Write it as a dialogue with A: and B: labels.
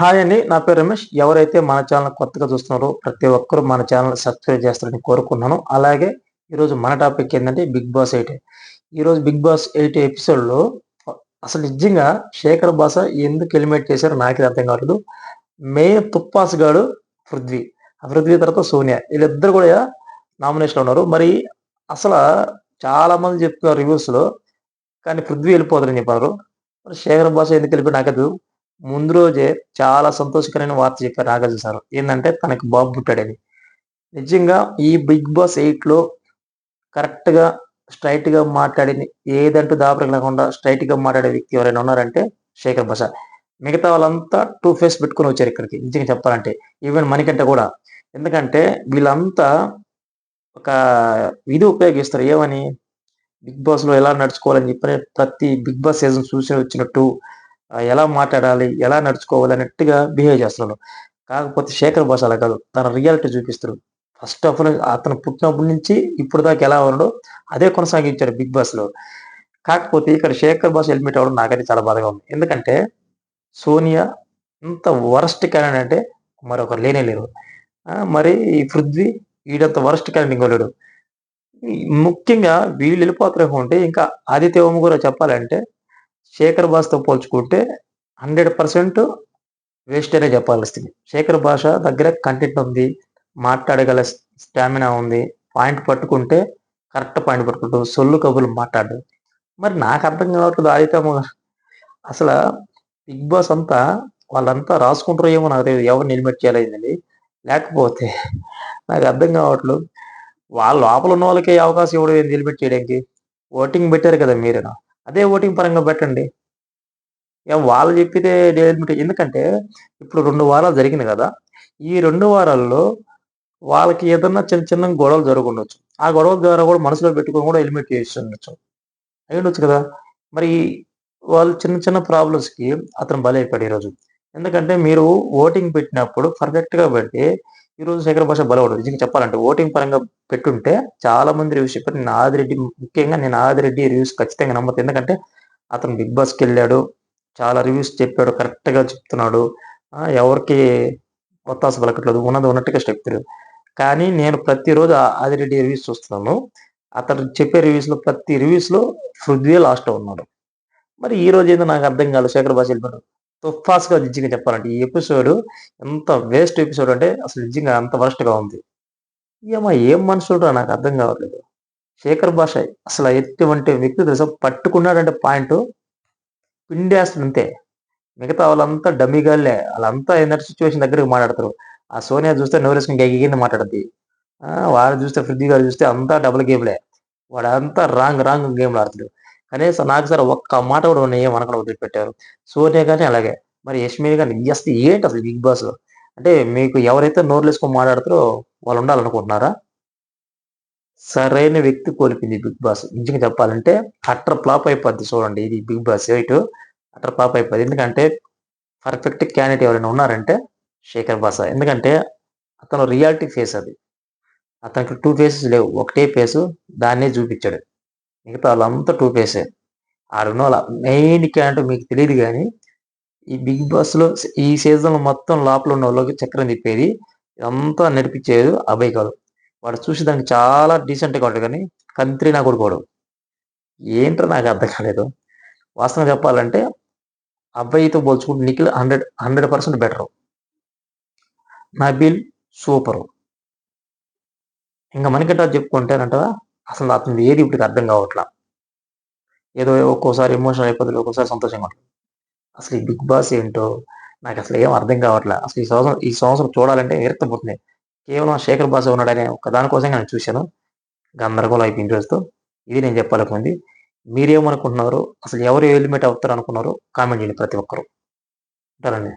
A: Hi అండి నా పేరు రమేష్. ఎవరైతే మన ఛానల్ కొత్తగా చూస్తున్నారో ప్రతి ఒక్కరూ మన ఛానల్ సబ్స్క్రైబ్ చేస్తారని కోరుకున్నాను అలాగే ఈరోజు మన టాపిక్ ఏంటంటే బిగ్ బాస్ ఎయిట్. ఈరోజు బిగ్ బాస్ ఎయిట్ ఎపిసోడ్లో అసలు నిజంగా శేఖర్ బాస ఎందుకు ఎలిమినేట్ చేశారో నాకు అర్థం కావట్లేదు. మెయిన్ తుప్పాస్ గాడు పృథ్వీ. ఆ పృథ్వీ తర్వాత సోనియా. వీళ్ళిద్దరు కూడా నామినేషన్లో ఉన్నారు. మరి అసలు చాలా మంది చెప్తున్నారు రివ్యూస్లో కానీ పృథ్వీ వెళ్ళిపోతారని చెప్పారు. మరి శేఖర్ బాస ఎందుకు వెళ్ళిపోయి నాకు ముందు రోజే చాలా సంతోషకరమైన వార్త చెప్పారు నాగార్జున సార్. ఏంటంటే తనకు బాబు పుట్టాడని నిజంగా ఈ బిగ్ బాస్ ఎయిట్లో కరెక్ట్గా స్ట్రైట్గా మాట్లాడింది. ఏదంటూ దాపరికి లేకుండా స్ట్రైట్గా మాట్లాడే వ్యక్తి ఎవరైనా ఉన్నారంటే శేఖర్ భాష మిగతా వాళ్ళంతా టూ ఫేస్ పెట్టుకుని వచ్చారు ఇక్కడికి. నిజంగా చెప్పాలంటే ఈవెన్ మనకంటే కూడా. ఎందుకంటే వీళ్ళంతా ఒక ఇది ఉపయోగిస్తారు. ఏమని? బిగ్ బాస్లో ఎలా నడుచుకోవాలని చెప్పి ప్రతి బిగ్ బాస్ సీజన్ చూసి వచ్చినట్టు ఎలా మాట్లాడాలి ఎలా నడుచుకోవాలి అన్నట్టుగా బిహేవ్ చేస్తున్నాడు. కాకపోతే శేఖర్ భాష అలా కాదు. తన రియాలిటీ చూపిస్తారు ఫస్ట్ ఆఫ్ ఆల్ అతను పుట్టినప్పటి నుంచి ఇప్పుడు దాకా ఎలా ఉన్నాడో అదే కొనసాగించాడు బిగ్ బాస్లో. కాకపోతే ఇక్కడ శేఖర్ భాష హెల్మెట్ అవ్వడం నాకైతే చాలా బాధగా ఉంది. ఎందుకంటే సోనియా ఇంత వరస్ట్ క్యాండిడేట్ అంటే మరొకరు లేనే లేరు. మరి ఈ పృథ్వీ వీడంత వరస్ట్ క్యాండిడేట్ ఇంకోలేడు ముఖ్యంగా వీళ్ళు వెళ్ళిపోతారు ఉంటే ఇంకా ఆదిత్య ఓమ కూడా చెప్పాలంటే శేఖర్ భాషతో పోల్చుకుంటే హండ్రెడ్ పర్సెంట్ వేస్ట్ అనే చెప్పాల్సింది. శేఖర్ భాష దగ్గర కంటెంట్ ఉంది మాట్లాడగల స్టామినా ఉంది పాయింట్ పట్టుకుంటే కరెక్ట్ పాయింట్ పట్టుకుంటూ సొల్లు కబుర్లు మాట్లాడు మరి నాకు అర్థం కావట్లేదు ఆదిత్యమ్మ అసలు బిగ్ బాస్ అంతా వాళ్ళంతా రాసుకుంటారో ఏమో నాకు తెలియదు ఎవరు నిలిమిట్ చేయలేదండి లేకపోతే నాకు అర్థం కావట్లేదు. వాళ్ళ లోపల ఉన్న వాళ్ళకి అవకాశం ఇవ్వడం నిలిమిట్ చేయడానికి. ఓటింగ్ పెట్టారు కదా మీరేనా? అదే ఓటింగ్ పరంగా పెట్టండి. వాళ్ళు చెప్పితే డెవలప్మెంట్ ఎందుకంటే ఇప్పుడు రెండు వారాలు జరిగింది కదా ఈ రెండు వారాల్లో వాళ్ళకి ఏదన్నా చిన్న చిన్న గొడవలు జరగకుండొచ్చు ఆ గొడవల ద్వారా కూడా మనసులో పెట్టుకొని కూడా ఎలిమినేట్ చేసి ఉండొచ్చు అయి ఉండొచ్చు కదా. మరి వాళ్ళు చిన్న చిన్న ప్రాబ్లమ్స్కి అతను బలైపోయాడు ఈరోజు. ఎందుకంటే మీరు ఓటింగ్ పెట్టినప్పుడు పర్ఫెక్ట్గా పెట్టి ఈరోజు శేఖర్ భాష బలవడు నిజంగా చెప్పాలంటే ఓటింగ్ పరంగా పెట్టుంటే చాలా మంది రివ్యూస్ చెప్పారు. నేను ఆదిరెడ్డి ముఖ్యంగా నేను ఆదిరెడ్డి రివ్యూస్ ఖచ్చితంగా నమ్మతాను ఎందుకంటే అతను బిగ్ బాస్కి వెళ్ళాడు. చాలా రివ్యూస్ చెప్పాడు. కరెక్ట్గా చెప్తున్నాడు. ఎవరికి ఒత్తాస పలకట్లేదు. ఉన్నది ఉన్నట్టుగా చెప్తారు కానీ నేను ప్రతిరోజు ఆదిరెడ్డి రివ్యూస్ చూస్తున్నాను. అతను చెప్పే రివ్యూస్లో ప్రతి రివ్యూస్లో పృథ్వీ లాస్ట్ ఉన్నాడు. మరి ఈ రోజు ఏందో నాకు అర్థం కాదు. శేఖర్ భాష వెళ్ళిపోయాడు తుఫాస్గా నిజంగా చెప్పాలంటే ఈ ఎపిసోడ్ ఎంత వేస్ట్ ఎపిసోడ్ అంటే అసలు నిజంగా అంత వరస్ట్గా ఉంది. ఏమో ఏం మనుషులు నాకు అర్థం కావట్లేదు. శేఖర్ భాష అసలు ఎటువంటి వ్యక్తి తెలుసా? పట్టుకున్నాడంటే పాయింట్ పిండేస్తుంది అంతే. మిగతా వాళ్ళంతా డమ్మిగాళ్ళే వాళ్ళంతా ఏంటంటే సిచ్యువేషన్ దగ్గరికి మాట్లాడతారు. ఆ సోనియా చూస్తే నోరేసుకుని గెగిగింది మాట్లాడద్ది. వారు చూస్తే ఫ్రిడ్జ్ గారు చూస్తే అంతా డబుల్ గేమ్లే వాడంతా రాంగ్ రాంగ్ గేమ్లు ఆడుతాడు. కనీసం నాకు సార్ ఒక్క మాట కూడా ఉన్నాయి అనకుండా వదిలిపెట్టారు. సూర్య కానీ అలాగే. మరి యశ్మిని కానీ జస్ట్ ఏంటి అసలు బిగ్ బాస్? అంటే మీకు ఎవరైతే నోర్లు వేసుకొని మాట్లాడుతారో వాళ్ళు ఉండాలనుకుంటున్నారా? సరైన వ్యక్తి కోల్పింది బిగ్ బాస్. నిజంగా చెప్పాలంటే అట్టర్ ఫ్లాప్ అయిపోద్ది చూడండి ఇది Bigg Boss eight. Utter flop అయిపోద్ది. ఎందుకంటే పర్ఫెక్ట్ క్యాండిడేట్ ఎవరైనా ఉన్నారంటే శేఖర్ బాస. ఎందుకంటే అతను రియాలిటీ ఫేస్ అది. అతనికి టూ ఫేసెస్ లేవు. ఒకటే ఫేస్. దాన్నే చూపించాడు. మిగతా వాళ్ళంతా టూ ఆ ఆడున్న వాళ్ళ మెయిన్ క్యాండిడేట్ మీకు తెలియదు కానీ ఈ బిగ్ బాస్లో ఈ సీజన్లో మొత్తం లోపల ఉన్న వాళ్ళకి చక్రం తిప్పేది ఇదంతా నడిపించేది అబ్బాయి కాదు. వాడు చూసి దానికి చాలా డీసెంట్గా ఉంటాడు కానీ కంత్రి నా కొడుకోడు ఏంటో నాకు అర్థం కాలేదు. వాస్తవం చెప్పాలంటే అబ్బాయితో పోల్చుకుంటే Nikhil hundred hundred percent better. Nabeel super. ఇంకా మనకంటే చెప్పుకుంటేనంట అసలు అతను ఏది ఇప్పటికి అర్థం కావట్లా. ఏదో ఒక్కోసారి ఎమోషనల్ అయిపోతుంది ఒక్కోసారి సంతోషంగా ఉంటుంది. అసలు ఈ బిగ్ బాస్ ఏంటో నాకు అసలు ఏం అర్థం కావట్లే. అసలు ఈ సంవత్సరం ఈ సంవత్సరం చూడాలంటే విరక్తపోతుంది కేవలం శేఖర్ బాస్ ఉన్నాడనే ఒక దానికోసం నేను చూశాను. గందరగోళం అయిపోయింది రోజుతో ఇది నేను చెప్పాలనుకుంది. మీరేమనుకుంటున్నారు? అసలు ఎవరు ఎలిమినేట్ అవుతారు అనుకున్నారు కామెంట్ చేయండి ప్రతి ఒక్కరు. ఉంటారండి